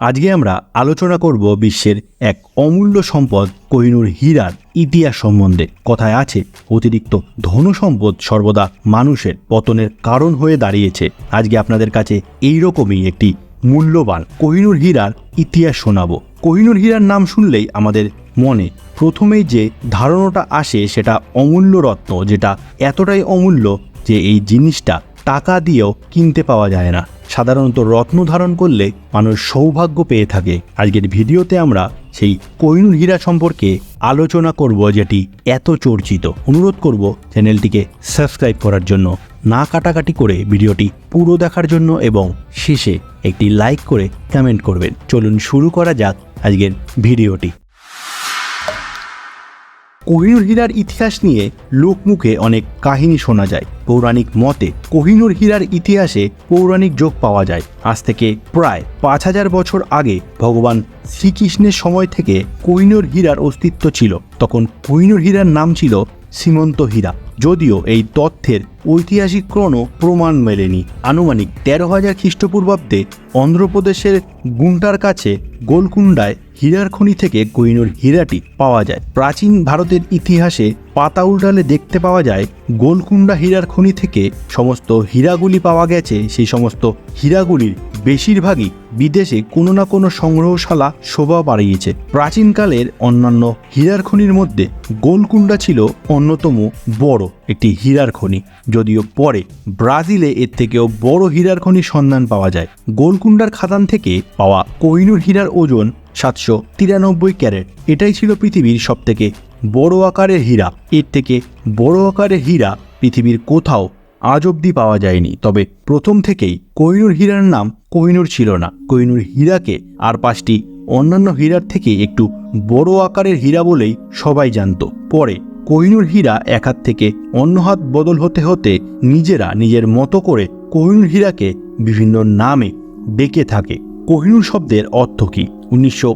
আজকে আমরা আলোচনা করব বিশ্বের এক অমূল্য সম্পদ কোহিনুর হীরার ইতিহাস সম্বন্ধে। কথায় আছে, অতিরিক্ত ধন সম্পদ সর্বদা মানুষের পতনের কারণ হয়ে দাঁড়িয়েছে। আজকে আপনাদের কাছে এইরকমই একটি মূল্যবান কোহিনুর হীরার ইতিহাস শোনাবো। কোহিনুর হীরার নাম শুনলেই আমাদের মনে প্রথমেই যে ধারণাটা আসে সেটা অমূল্য রত্ন, যেটা এতটাই অমূল্য যে এই জিনিসটা টাকা দিয়েও কিনতে পাওয়া যায় না। সাধারণত রত্ন ধারণ করলে মানুষ সৌভাগ্য পেয়ে থাকে। আজকের ভিডিওতে আমরা সেই কোহিনুর হীরা সম্পর্কে আলোচনা করব যেটি এত চর্চিত। অনুরোধ করব চ্যানেলটিকে সাবস্ক্রাইব করার জন্য, না কাটাকাটি করে ভিডিওটি পুরো দেখার জন্য এবং শেষে একটি লাইক করে কমেন্ট করবেন। চলুন শুরু করা যাক আজকের ভিডিওটি। কোহিনুর হীরার ইতিহাস নিয়ে লোকমুখে অনেক কাহিনী শোনা যায়। পৌরাণিক মতে, কোহিনুর হীরার ইতিহাসে পৌরাণিক যোগ পাওয়া যায়। আজ থেকে প্রায় পাঁচ হাজার বছর আগে ভগবান শ্রীকৃষ্ণের সময় থেকে কোহিনুর হীরার অস্তিত্ব ছিল। তখন কোহিনুর হীরার নাম ছিল সীমন্ত হীরা। যদিও এই তথ্যের ঐতিহাসিক কোনো প্রমাণ মেলেনি। আনুমানিক তেরো হাজার খ্রিস্টপূর্বাব্দে অন্ধ্রপ্রদেশের গুন্টার কাছে গোলকুন্ডায় হীরার খনি থেকে কোহিনুর হীরাটি পাওয়া যায়। প্রাচীন ভারতের ইতিহাসে পাতা উল্টালে দেখতে পাওয়া যায় গোলকুন্ডা হীরার খনি থেকে সমস্ত হীরাগুলি পাওয়া গেছে। সেই সমস্ত হীরাগুলির বেশিরভাগই বিদেশে কোনো না কোনো সংগ্রহশালা শোভা বাড়িয়েছে। প্রাচীনকালের অন্যান্য হীরার খনির মধ্যে গোলকুন্ডা ছিল অন্যতম বড় একটি হীরার খনি। যদিও পরে ব্রাজিলে এর থেকেও বড় হীরার খনির সন্ধান পাওয়া যায়। গোলকুন্ডার খাদান থেকে পাওয়া কোহিনুর হীরার ওজন সাতশো তিরানব্বই ক্যারেট। এটাই ছিল পৃথিবীর সবথেকে বড় আকারের হীরা। এর থেকে বড় আকারের হীরা পৃথিবীর কোথাও আজ অবধি পাওয়া যায়নি। তবে প্রথম থেকেই কোহিনুর হীরার নাম কোহিনুর ছিল না। কোহিনুর হীরাকে আর পাঁচটি অন্যান্য হীরার থেকে একটু বড় আকারের হীরা বলেই সবাই জানত। পরে কোহিনুর হীরা এক হাত থেকে অন্য হাত বদল হতে হতে নিজেরা নিজের মতো করে কোহিনুর হীরাকে বিভিন্ন নামে ডেকে থাকে। কোহিনুর শব্দের অর্থ কী? উনিশশো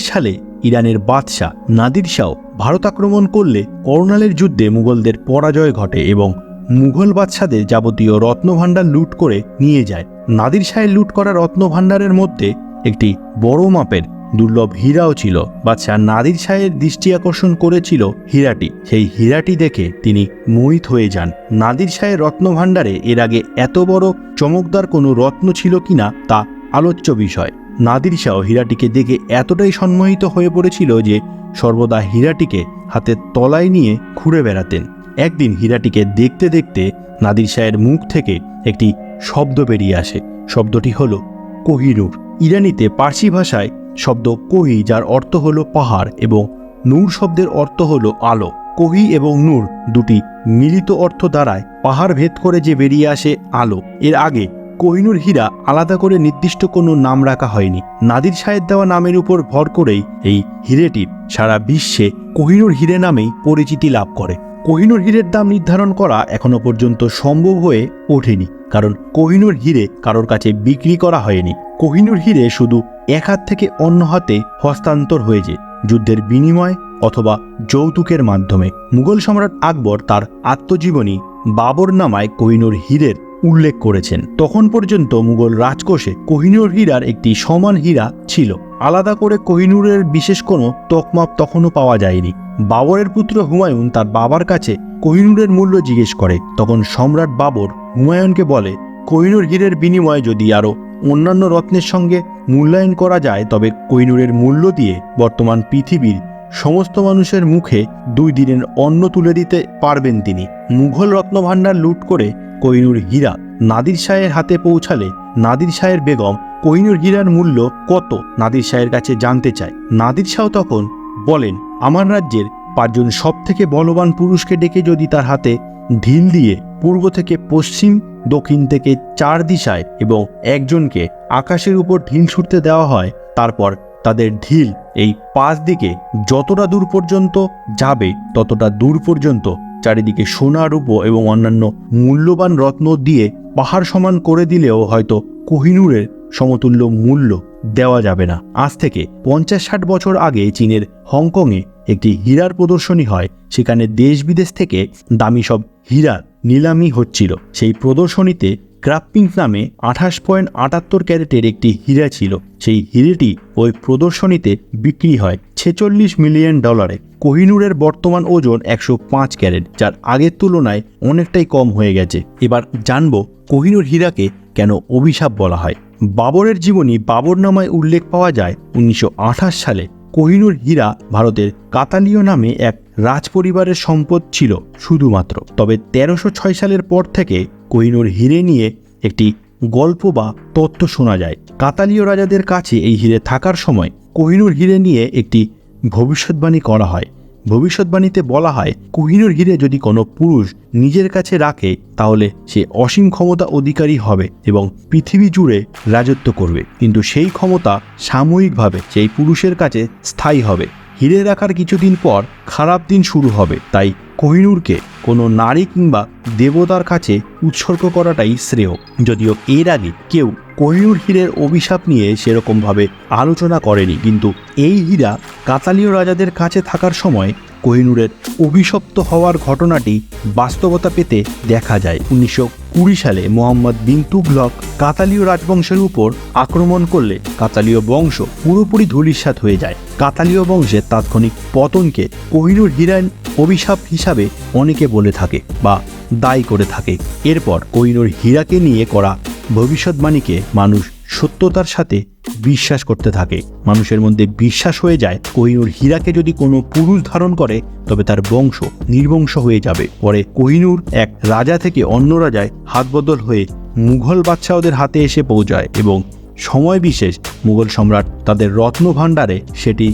সালে ইরানের বাদশাহ নাদির শাহ ভারত আক্রমণ করলে করোনালের যুদ্ধে মুঘলদের পরাজয় ঘটে এবং মুঘল বাদশাদের যাবতীয় রত্নভাণ্ডার লুট করে নিয়ে যায়। নাদির শাহের লুট করা রত্নভাণ্ডারের মধ্যে একটি বড় মাপের দুর্লভ হীরাও ছিল। বাদশাহ নাদির শাহের দৃষ্টি আকর্ষণ করেছিল হীরাটি। সেই হীরাটি দেখে তিনি মোহিত হয়ে যান। নাদির শাহের রত্নভাণ্ডারে এর আগে এত বড় চমকদার কোনো রত্ন ছিল কিনা তা আলোচ্য বিষয়। নাদির শাহ হীরাটিকে দেখে এতটাই সম্মোহিত হয়ে পড়েছিল যে, সর্বদা হীরাটিকে হাতের তলায় নিয়ে ঘুরে বেড়াতেন। একদিন হীরাটিকে দেখতে দেখতে নাদির শাহের মুখ থেকে একটি শব্দ বেরিয়ে আসে। শব্দটি হলো, কোহিনুর। ইরানিতে পার্সি ভাষায় শব্দ কোহি যার অর্থ হলো পাহাড় এবং নূর শব্দের অর্থ হলো আলো। কোহি এবং নূর দুটি মিলিত অর্থ দ্বারায় পাহাড় ভেদ করে যে বেরিয়ে আসে আলো। এর আগে কোহিনুর হীরা আলাদা করে নির্দিষ্ট কোনো নাম রাখা হয়নি। নাদির শাহের দেওয়া নামের উপর ভর করেই এই হিরেটির সারা বিশ্বে কোহিনুর হিরে নামেই পরিচিতি লাভ করে। কোহিনুর হীরের দাম নির্ধারণ করা এখনও পর্যন্ত সম্ভব হয়ে ওঠেনি, কারণ কোহিনুর হিরে কারোর কাছে বিক্রি করা হয়নি। কোহিনুর হিরে শুধু এক হাত থেকে অন্য হাতে হস্তান্তর হয়েছে, যুদ্ধের বিনিময় অথবা যৌতুকের মাধ্যমে। মুঘল সম্রাট আকবর তার আত্মজীবনী বাবর নামায় কোহিনুর হীরের উল্লেখ করেছেন। তখন পর্যন্ত মুঘল রাজকোষে কোহিনুর হীরার একটি সমান হীরা ছিল। আলাদা করে কোহিনুরের বিশেষ কোনো তকমাপ তখনও পাওয়া যায়নি। বাবরের পুত্র হুমায়ুন তার বাবার কাছে কোহিনুরের মূল্য জিজ্ঞেস করে। তখন সম্রাট বাবর হুমায়ুনকে বলে, কোহিনুর হীরের বিনিময়ে যদি আরও অন্যান্য রত্নের সঙ্গে মূল্যায়ন করা যায়, তবে কোহিনুরের মূল্য দিয়ে বর্তমান পৃথিবীর সমস্ত মানুষের মুখে দুই দিনের অন্ন তুলে দিতে পারবেন তিনি। মুঘল রত্নভাণ্ডার লুট করে কোহিনুর হীরা নাদির শাহের হাতে পৌঁছালে নাদির শাহের বেগম কোহিনুর হীরার মূল্য কত? নাদির শাহের কাছে জানতে চায়। নাদির শাহ তখন বলেন, আমার রাজ্যের পাঁচজন সব থেকে বলবান পুরুষকে ডেকে যদি তার হাতে ঢিল দিয়ে পূর্ব থেকে পশ্চিম, দক্ষিণ থেকে চার দিশায় এবং একজনকে আকাশের উপর ঢিল ছুটতে দেওয়া হয়, তারপর তাদের ঢিল এই পাঁচ দিকে যতটা দূর পর্যন্ত যাবে, ততটা দূর পর্যন্ত চারিদিকে সোনা রূপো এবং অন্যান্য মূল্যবান রত্ন দিয়ে পাহাড় সমান করে দিলেও হয়তো কোহিনুরের সমতুল্য মূল্য দেওয়া যাবে না। আজ থেকে পঞ্চাশ ষাট বছর আগে চীনের হংকংয়ে একটি হীরার প্রদর্শনী হয়। সেখানে দেশ বিদেশ থেকে দামি সব হীরা নিলামি হচ্ছিল। সেই প্রদর্শনীতে ক্রাপিং নামে আঠাশ পয়েন্ট আটাত্তর ক্যারেটের একটি হীরা ছিল। সেই হিরেটি ওই প্রদর্শনীতে বিক্রি হয় ছেচল্লিশ মিলিয়ন ডলারে। কোহিনুরের বর্তমান ওজন একশো পাঁচ ক্যারেট, যার আগের তুলনায় অনেকটাই কম হয়ে গেছে। এবার জানব কোহিনুর হীরাকে কেন অভিশাপ বলা হয়। বাবরের জীবনী বাবরনামায় উল্লেখ পাওয়া যায় উনিশশো আঠাশ সালে। কোহিনুর হীরা ভারতের কাতালীয় নামে এক রাজপরিবারের সম্পদ ছিল শুধুমাত্র। তবে তেরোশো সালের পর থেকে কোহিনুর হিরে নিয়ে একটি গল্প বা তত্ত্ব শোনা যায়। কাতালীয় রাজাদের কাছে এই হিরে থাকার সময় কোহিনুর হিরে নিয়ে একটি ভবিষ্যৎবাণী করা হয়। ভবিষ্যৎবাণীতে বলা হয় কোহিনুর হিরে যদি কোনো পুরুষ নিজের কাছে রাখে, তাহলে সে অসীম ক্ষমতা অধিকারী হবে এবং পৃথিবী জুড়ে রাজত্ব করবে। কিন্তু সেই ক্ষমতা সাময়িকভাবে সেই পুরুষের কাছে স্থায়ী হবে। হিরে রাখার কিছুদিন পর খারাপ দিন শুরু হবে, তাই কোহিনুরকে কোনো নারী কিংবা দেবতার কাছে উৎসর্গ করাটাই শ্রেয়। যদিও এর আগে কেউ কোহিনুর হীরের অভিশাপ নিয়ে সেরকমভাবে আলোচনা করেনি, কিন্তু এই হীরা কাতালীয় রাজাদের কাছে থাকার সময় কোহিনুরের অভিশপ্ত হওয়ার ঘটনাটি বাস্তবতা পেতে দেখা যায়। উনিশশো কুড়ি সালে মোহাম্মদ বিন তুগলক কাতালীয় রাজবংশের উপর আক্রমণ করলে কাতালীয় বংশ পুরোপুরি ধূলিসাৎ হয়ে যায়। কাতালীয় বংশের তাৎক্ষণিক পতনকে কোহিনুর হীরান অভিশাপ হিসাবে অনেকে বলে থাকে বা দায়ী করে থাকে। এরপর কোহিনুর হীরাকে নিয়ে করা ভবিষ্যৎবাণীকে মানুষ সত্যতার সাথে বিশ্বাস করতে থাকে। মানুষের মধ্যে বিশ্বাস হয়ে যায় কোহিনুর হীরাকে যদি কোনো পুরুষ ধারণ করে, তবে তার বংশ নির্বংশ হয়ে যাবে। পরে কোহিনুর এক রাজা থেকে অন্য রাজায় হাত বদল হয়ে মুঘল বাদশাহদের হাতে এসে পৌঁছায় এবং সময় বিশেষ মুঘল সম্রাট তাদের রত্ন ভাণ্ডারে সেটি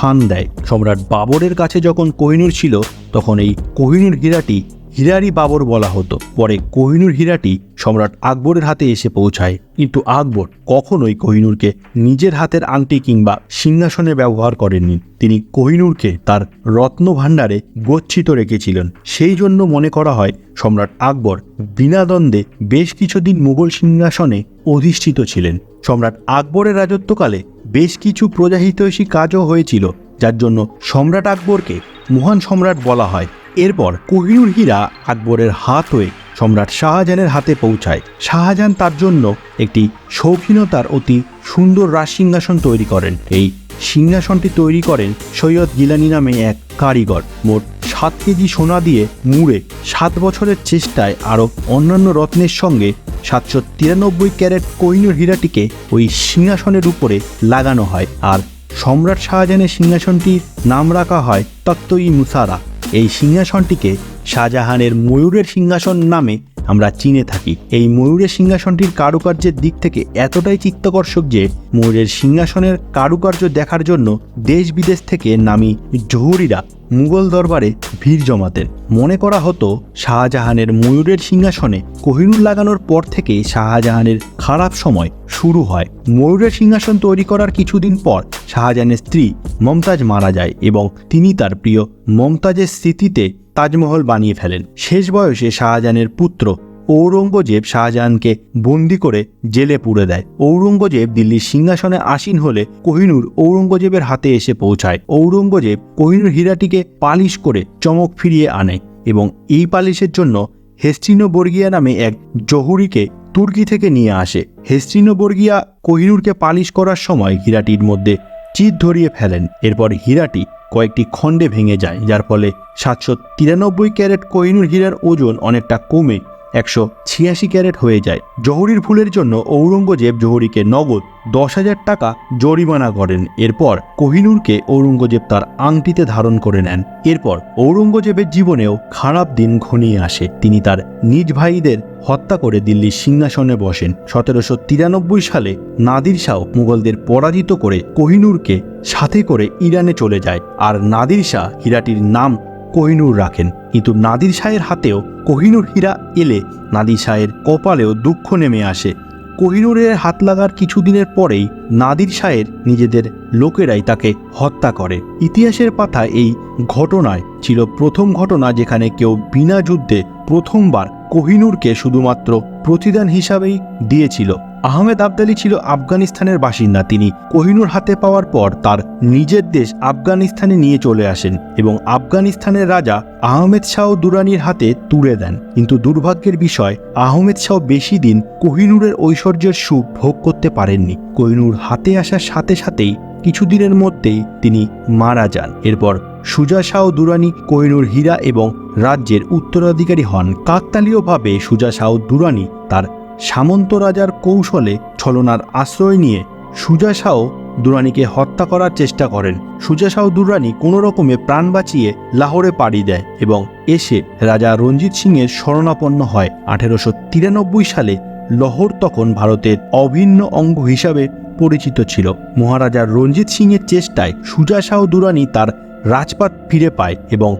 স্থান দেয়। সম্রাট বাবরের কাছে যখন কোহিনুর ছিল তখন এই কোহিনুর হীরাটি হীরারি বাবর বলা হতো। পরে কোহিনুর হীরাটি সম্রাট আকবরের হাতে এসে পৌঁছায়। কিন্তু আকবর কখনোই কোহিনুরকে নিজের হাতের আংটি কিংবা সিংহাসনে ব্যবহার করেননি। তিনি কোহিনুরকে তার রত্ন ভাণ্ডারে গচ্ছিত রেখেছিলেন। সেই জন্য মনে করা হয়, সম্রাট আকবর বিনা দ্বন্দ্বে বেশ কিছুদিন মুঘল সিংহাসনে অধিষ্ঠিত ছিলেন। সম্রাট আকবরের রাজত্বকালে বেশ কিছু প্রজাহিতৈষী কাজও হয়েছিল, যার জন্য সম্রাট আকবরকে মহান সম্রাট বলা হয়। এরপর কোহিনুর হীরা আকবরের হাত হয়ে সম্রাট শাহজাহানের হাতে পৌঁছায়। শাহজাহান তার জন্য একটি শৌখিনতার অতি সুন্দর রাজসিংহাসন তৈরি করেন। এই সিংহাসনটি তৈরি করেন সৈয়দ গিলানি নামে এক কারিগর। মোট সাত কেজি সোনা দিয়ে মুড়ে সাত বছরের চেষ্টায় আরও অন্যান্য রত্নের সঙ্গে সাতশো তিরানব্বই ক্যারেট কোহিনুর হীরাটিকে ওই সিংহাসনের উপরে লাগানো হয়। আর সম্রাট শাহজাহানের সিংহাসনটির নাম রাখা হয় তত্ত্ব ই মুসারা। এই সিংহাসনটিকে শাহজাহানের ময়ূরের সিংহাসন নামে আমরা চিনে থাকি। এই ময়ূরের সিংহাসনটির কারুকার্যের দিক থেকে এতটাই চিত্তকর্ষক যে ময়ূরের সিংহাসনের কারুকার্য দেখার জন্য দেশ বিদেশ থেকে নামি জহুরিরা মুঘল দরবারে ভিড় জমাতেন। মনে করা হতো, শাহজাহানের ময়ূরের সিংহাসনে কোহিনুর লাগানোর পর থেকে শাহজাহানের খারাপ সময় শুরু হয়। ময়ূরের সিংহাসন তৈরি করার কিছুদিন পর শাহজাহানের স্ত্রী মমতাজ মারা যায় এবং তিনি তার প্রিয় মমতাজের স্মৃতিতে তাজমহল বানিয়ে ফেলেন। শেষ বয়সে শাহজাহানের পুত্র ঔরঙ্গজেব শাহজাহানকে বন্দি করে জেলে পুড়ে দেয়। ঔরঙ্গজেব দিল্লির সিংহাসনে আসীন হলে কোহিনুর ঔরঙ্গজেবের হাতে এসে পৌঁছায়। ঔরঙ্গজেব কোহিনুর হীরাটিকে পালিশ করে চমক ফিরিয়ে আনে এবং এই পালিশের জন্য হেস্টিনো বর্গিয়া নামে এক জহুরিকে তুর্কি থেকে নিয়ে আসে। হেস্টিনো বর্গিয়া কোহিনুরকে পালিশ করার সময় হীরাটির মধ্যে চিত ধরিয়ে ফেলেন। এরপর হীরাটি কয়েকটি খণ্ডে ভেঙে যায়, যার ফলে সাতশো তিরানব্বই ক্যারেট কোহিনুর হীরার ওজন অনেকটা কমে একশো ছিয়াশি ক্যারেট হয়ে যায়। জহুরির ভুলের জন্য ঔরঙ্গজেব জহুরিকে নগদ দশ হাজার টাকা জরিমানা করেন। এরপর কোহিনুরকে ঔরঙ্গজেব তার আংটিতে ধারণ করে নেন। এরপর ঔরঙ্গজেবের জীবনেও খারাপ দিন ঘনিয়ে আসে। তিনি তার নিজ ভাইদের হত্যা করে দিল্লির সিংহাসনে বসেন। সতেরোশো তিরানব্বই সালে নাদির শাহ মুঘলদের পরাজিত করে কোহিনুরকে সাথে করে ইরানে চলে যায়। আর নাদির শাহ হীরাটির নাম কোহিনুর রাখেন। কিন্তু নাদির শাহের হাতেও কোহিনুর হীরা এলে নাদির শাহের কপালেও দুঃখ নেমে আসে। কোহিনুরের হাত লাগার কিছুদিনের পরেই নাদির শাহের নিজেদের লোকেরাই তাকে হত্যা করে। ইতিহাসের পাতায় এই ঘটনায় ছিল প্রথম ঘটনা যেখানে কেউ বিনা যুদ্ধে প্রথমবার কোহিনুরকে শুধুমাত্র প্রতিদান হিসাবেই দিয়েছিল। আহমেদ আবদালি ছিল আফগানিস্তানের বাসিন্দা। তিনি কোহিনুর হাতে পাওয়ার পর তার নিজের দেশ আফগানিস্তানে নিয়ে চলে আসেন এবং আফগানিস্তানের রাজা আহমেদ শাহ দুরানির হাতে তুলে দেন। কিন্তু দুর্ভাগ্যের বিষয়, আহমেদ শাহ বেশি দিন কোহিনুরের ঐশ্বর্যের সুখ ভোগ করতে পারেননি। কোহিনুর হাতে আসার সাথে সাথেই কিছুদিনের মধ্যেই তিনি মারা যান। এরপর সুজা শাহ দুরানি কোহিনুর হীরা এবং রাজ্যের উত্তরাধিকারী হন। কাকতালীয়ভাবে সুজা শাহ দুরানি তার সামন্ত রাজার কৌশলে ছলনার আশ্রয় নিয়ে সুজা শাহ দুরানিকে হত্যা করার চেষ্টা করেন। সুজা শাহ দুরানি কোনো রকমে প্রাণ বাঁচিয়ে লাহোরে পাড়ি দেয় এবং এসে রাজা রঞ্জিত সিংয়ের শরণাপন্ন হয়। আঠেরোশো তিরানব্বই সালে লহর তখন ভারতের অভিন্ন অঙ্গ হিসাবে পরিচিত ছিল। মহারাজা রঞ্জিত সিংয়ের চেষ্টায় সুজা শাহ দুরানি তার রাজপাট ফিরে পায় এবং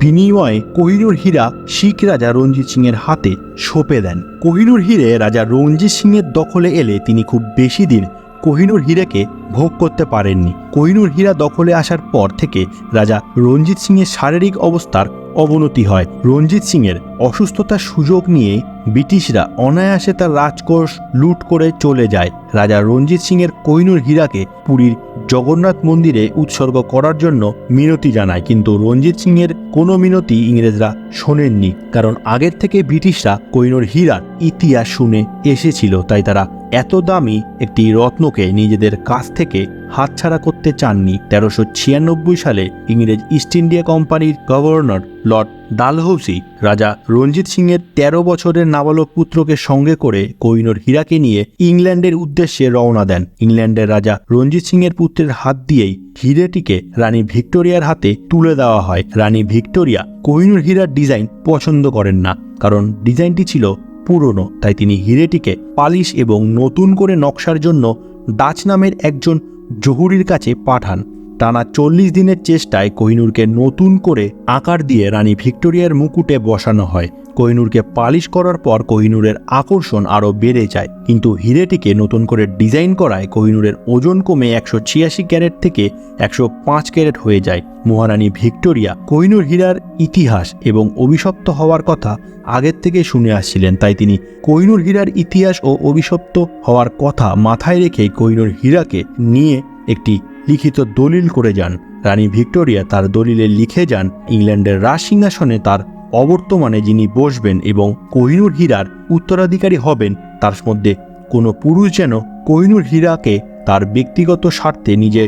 বিনিময়ে কোহিনুর হীরা শিখ রাজা রঞ্জিত সিংয়ের হাতে সঁপে দেন। কোহিনুর হীরে রাজা রঞ্জিত সিংয়ের দখলে এলে তিনি খুব বেশি দিন কোহিনুর হীরাকে ভোগ করতে পারেননি। কোহিনুর হীরা দখলে আসার পর থেকে রাজা রঞ্জিত সিংয়ের শারীরিক অবস্থার অবনতি হয়। রঞ্জিত সিংয়ের অসুস্থতার সুযোগ নিয়ে ব্রিটিশরা অনায়াসে তার রাজকোষ লুট করে চলে যায়। রাজা রঞ্জিত সিংয়ের কোহিনুর হীরাকে পুরীর জগন্নাথ মন্দিরে উৎসর্গ করার জন্য মিনতি জানায়, কিন্তু রঞ্জিত সিংয়ের কোনো মিনতি ইংরেজরা শোনেননি, কারণ আগের থেকে ব্রিটিশরা কৈনর হীরার ইতিহাস শুনে এসেছিল, তাই তারা এত দামি একটি রত্নকে নিজেদের কাছ থেকে হাতছাড়া করতে চাননি তেরোশো ছিয়ানব্বই সালে ইংরেজ ইস্ট ইন্ডিয়া কোম্পানির গভর্নর লর্ড ডালহৌসি। রাজা রঞ্জিত সিংয়ের তেরো বছরের নাবালক পুত্রকে সঙ্গে করে কোহিনুর হীরাকে নিয়ে ইংল্যান্ডের উদ্দেশ্যে রওনা দেন। ইংল্যান্ডের রাজা রঞ্জিত সিংয়ের পুত্রের হাত দিয়েই হিরেটিকে রানী ভিক্টোরিয়ার হাতে তুলে দেওয়া হয়। রানী ভিক্টোরিয়া কোহিনুর হীরার ডিজাইন পছন্দ করেন না, কারণ ডিজাইনটি ছিল পুরনো, তাই তিনি হিরেটিকে পালিশ এবং নতুন করে নকশার জন্য ডাচ নামের একজন জহুরির কাছে পাঠান। টানা চল্লিশ দিনের চেষ্টায় কোহিনুরকে নতুন করে আকার দিয়ে রানী ভিক্টোরিয়ার মুকুটে বসানো হয়। কোহিনুরকে পালিশ করার পর কোহিনুরের আকর্ষণ আরও বেড়ে যায়। কিন্তু হিরেটিকে নতুন করে ডিজাইন করায় কোহিনুরের ওজন কমে একশো ছিয়াশি ক্যারেট থেকে একশো পাঁচ ক্যারেট হয়ে যায়। মহারানী ভিক্টোরিয়া, কোহিনুর হীরার ইতিহাস এবং অভিশপ্ত হওয়ার কথা আগের থেকে শুনে আসছিলেন, তাই তিনি কোহিনুর হীরার ইতিহাস ও অভিশপ্ত হওয়ার কথা মাথায় রেখে কোহিনুর হীরাকে নিয়ে একটি লিখিত দলিল করে যান। রানী ভিক্টোরিয়া তার দলিলে লিখে যান, ইংল্যান্ডের রাজ সিংহাসনে তার অবর্তমানে যিনি বসবেন এবং কোহিনুর হীরার উত্তরাধিকারী হবেন, তার মধ্যে কোনো পুরুষ যেন কোহিনুর হীরাকে তার ব্যক্তিগত স্বার্থে নিজে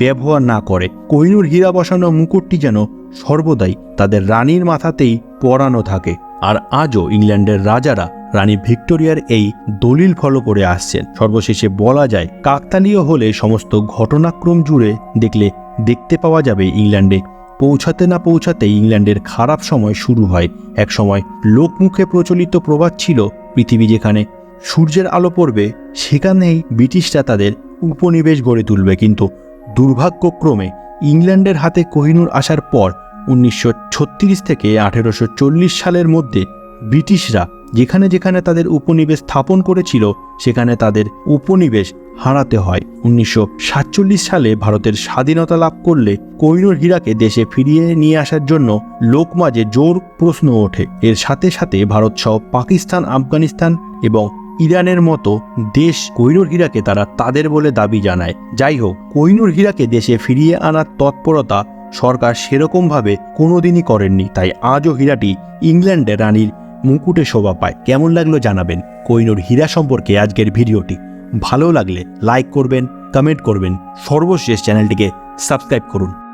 ব্যবহার না করে। কোহিনুর হীরা বসানো মুকুটটি যেন সর্বদাই তাদের রানীর মাথাতেই পরানো থাকে। আর আজও ইংল্যান্ডের রাজারা রানী ভিক্টোরিয়ার এই দলিল ফলো করে আসছেন। সর্বশেষে বলা যায়, কাকতালীয় হলে সমস্ত ঘটনাক্রম জুড়ে দেখলে দেখতে পাওয়া যাবে ইংল্যান্ডে পৌঁছাতে না পৌঁছাতে ইংল্যান্ডের খারাপ সময় শুরু হয়। এক সময় লোকমুখে প্রচলিত প্রবাদ ছিল পৃথিবী যেখানে সূর্যের আলো পড়বে, সেখানেই ব্রিটিশরা তাদের উপনিবেশ গড়ে তুলবে। কিন্তু দুর্ভাগ্যক্রমে ইংল্যান্ডের হাতে কোহিনুর আসার পর উনিশশো ছত্রিশ থেকে আঠেরোশো চল্লিশ সালের মধ্যে ব্রিটিশরা যেখানে যেখানে তাদের উপনিবেশ স্থাপন করেছিল, সেখানে তাদের উপনিবেশ হারাতে হয়। উনিশশো সাতচল্লিশ সালে ভারতের স্বাধীনতা লাভ করলে কোহিনুর হীরাকে দেশে ফিরিয়ে নিয়ে আসার জন্য লোকমাঝে জোর প্রশ্ন ওঠে। এর সাথে সাথে ভারত সহ পাকিস্তান, আফগানিস্তান এবং ইরানের মতো দেশ কোহিনুর হীরাকে তারা তাদের বলে দাবি জানায়। যাই হোক কোহিনুর হীরাকে দেশে ফিরিয়ে আনার তৎপরতা সরকার সেরকমভাবে কোনোদিনই করেননি, তাই আজও হীরাটি ইংল্যান্ডে রানীর মুকুটে শোভা পায়। কেমন লাগল জানাবেন কোহিনুর হীরা সম্পর্কে আজকের ভিডিওটি? ভালো লাগলে লাইক করবেন কমেন্ট করবেন। সর্বশেষ চ্যানেলটিকে সাবস্ক্রাইব করুন।